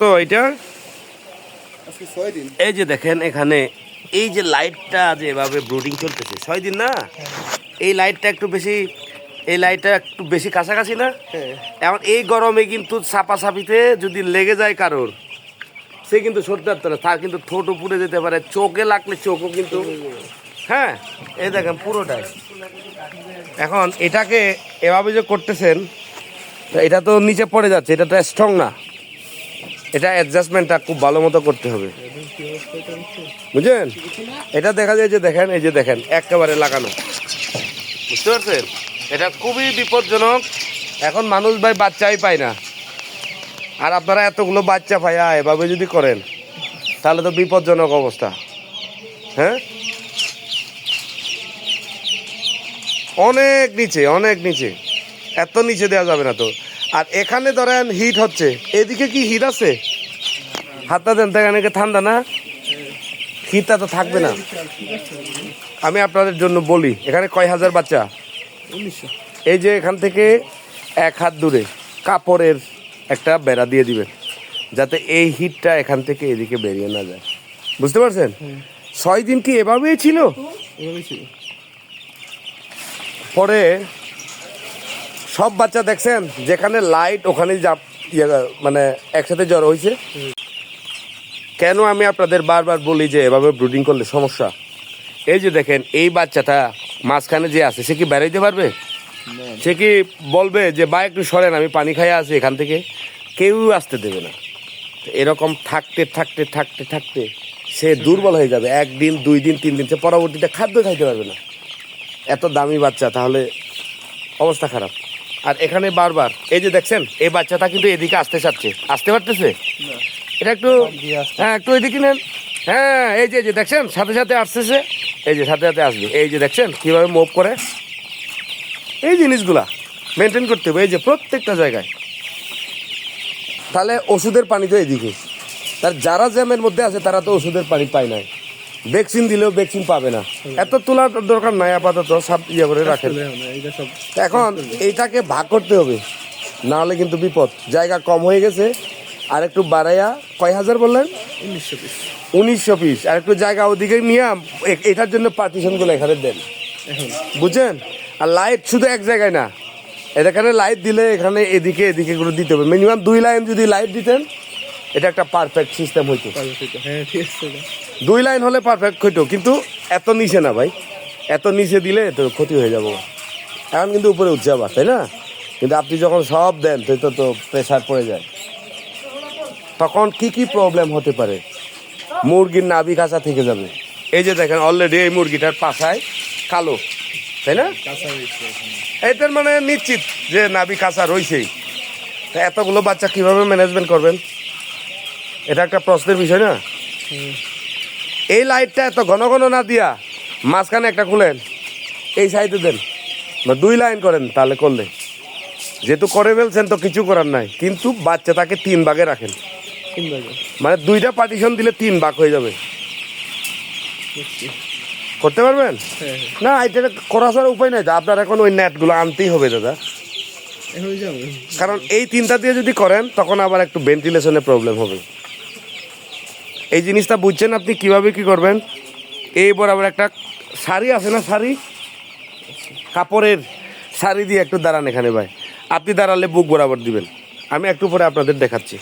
তো এটা এই যে দেখেন এখানে এই যে লাইটটা যে এভাবে ব্রুডিং চলতেছে ছয় দিন না? এই লাইটটা একটু বেশি এই লাইটটা একটু বেশি কাছাকাছি না? হ্যাঁ। এখন এই গরমে কিন্তু চাপা চাপিতে যদি লেগে যায় কারোর সে কিন্তু সরতে পারতো না তার কিন্তু ঠোঁটও পুড়ে যেতে পারে চোখে লাগলে চোখও কিন্তু হ্যাঁ এই দেখেন পুরোটাই। এখন এটাকে এভাবে যে করতেছেন এটা তো নিচে পড়ে যাচ্ছে এটা তো স্ট্রং না। এটা অ্যাডজাস্টমেন্টটা খুব ভালো মতো করতে হবে। বুঝলেন? এটা দেখা যায় যে দেখেন, এই যে দেখেন, একেবারে লাগানো। বুঝতে পারছেন? এটা খুবই বিপজ্জনক। এখন মানুষ ভাই বাচ্চাই পায় না। আর আপনারা এতগুলো বাচ্চা পাইয়া এভাবে যদি করেন, তাহলে তো বিপজ্জনক অবস্থা। হ্যাঁ? অনেক নিচে অনেক নিচে। এত নিচে দেওয়া যাবে না তো। আর এখানে ধরেন হিট হচ্ছে। এদিকে কি হিট আছে? হাতটা দেন এখানে ঠান্ডা না? হিটটা তো থাকবে না। আমি আপনাদের জন্য বলি এখানে কয় হাজার বাচ্চা? এই যে এখান থেকে এক হাত দূরে কাপড়ের একটা বেড়া দিয়ে দিবেন যাতে এই হিটটা এখান থেকে এদিকে বেরিয়ে না যায়। বুঝতে পারছেন? ছয় দিন কি এভাবেই ছিল। পরে সব বাচ্চা দেখছেন? যেখানে লাইট ওখানে ইয়ে, মানে একসাথে জ্বর হয়েছে। কেন আমি আপনাদের বারবার বলি যে এভাবে ব্রুডিং করলে সমস্যা? এই যে দেখেন এই বাচ্চাটা মাঝখানে যে আছে সে কি বেরোইতে পারবে? সে কি বলবে যে বা একটু সরেন আমি পানি খাইয়ে আছি এখান থেকে কেউ আসতে দেবে না। এরকম থাকতে থাকতে থাকতে থাকতে সে দুর্বল হয়ে যাবে। একদিন দুই দিন তিন দিন সে পরবর্তীতে খাদ্য খাইতে পারবে না। এত দামি বাচ্চা তাহলে অবস্থা খারাপ। আর এখানে বারবার এই যে দেখছেন এই বাচ্চাটা কিন্তু এদিকে আসতে চাচ্ছে। আসতে পারতেছে? এটা একটু হ্যাঁ একটু এদিকে নেন। হ্যাঁ এই যে এই যে দেখছেন? সাথে সাথে আসতেছে। এই যে সাথে সাথে আসবে। এই যে দেখছেন? কীভাবে মুভ করে? এই জিনিসগুলা মেনটেন করতে হবে। এই যে প্রত্যেকটা জায়গায়। তাহলে ওষুধের পানি তো এদিকে। তার যারা জ্যামের মধ্যে আছে তারা তো ওষুধের পানি পায় না ভ্যাকসিন দিলেও ভ্যাকসিন পাবে না। এত তোলার দরকার নাই আপাতত সব ইয়ে করে রাখেন। এখন এইটাকে ভাগ করতে হবে না হলে কিন্তু বিপদ। জায়গা কম হয়ে গেছে আর একটু বাড়াইয়া কয় হাজার বললেন? উনিশশো পিস উনিশশো পিস আর একটু জায়গা ওদিকে নিয়ে এটার জন্য পার্টিশনগুলো এখানে দেন। বুঝছেন? আর লাইট শুধু এক জায়গায় না। এখানে লাইট দিলে এখানে এদিকে এদিকে করে দিতে হবে। মিনিমাম দুই লাইন যদি লাইট দিতেন এটা একটা পারফেক্ট সিস্টেম হইতো। হ্যাঁ ঠিক আছে। দুই লাইন হলে পারফেক্ট হইতো কিন্তু এত নিচে না ভাই। এত নিচে দিলে তো ক্ষতি হয়ে যাব। এখন কিন্তু উপরে উঠছে আবার তাই না? কিন্তু আপনি যখন সব দেন তো তো প্রেশার পড়ে যায়। তখন কি কি প্রবলেম হতে পারে? মুরগির নাভি কাঁচা থেকে যাবে। এই যে দেখেন অলরেডি এই মুরগিটার পাশায় কালো তাই না? এটার মানে নিশ্চিত যে নাভি কাঁচা রয়েছেই। তা এতগুলো বাচ্চা কীভাবে ম্যানেজমেন্ট করবেন? এটা একটা প্রশ্নের বিষয় না। এই লাইটটা এত ঘন ঘন না দিয়া মাঝখানে একটা খুলেন। এই সাইডে দেন। বা দুই লাইন করেন তাহলে করলে। যেহেতু করে ফেলছেন তো কিছু করার নাই। কিন্তু বাচ্চা তাকে তিন ভাগে রাখেন। মানে দুইটা পার্টিশন দিলে তিন ভাগ হয়ে যাবে। করতে পারবেন? হ্যাঁ হ্যাঁ। না এটা করা ছাড়া উপায় নাই। আপনার এখন ওই নেটগুলো আনতেই হবে দাদা। কারণ এই তিনটা দিয়ে যদি করেন তখন আবার একটু ভেন্টিলেশনের প্রবলেম হবে। এই জিনিসটা বুঝছেন আপনি কীভাবে কি করবেন? এই বরাবর একটা শাড়ি আছে না শাড়ি? কাপড়ের শাড়ি দিয়ে একটু দাঁড়ান এখানে ভাই। আপনি দাঁড়ালে বুক বরাবর দিবেন। আমি একটু পরে আপনাদের দেখাচ্ছি।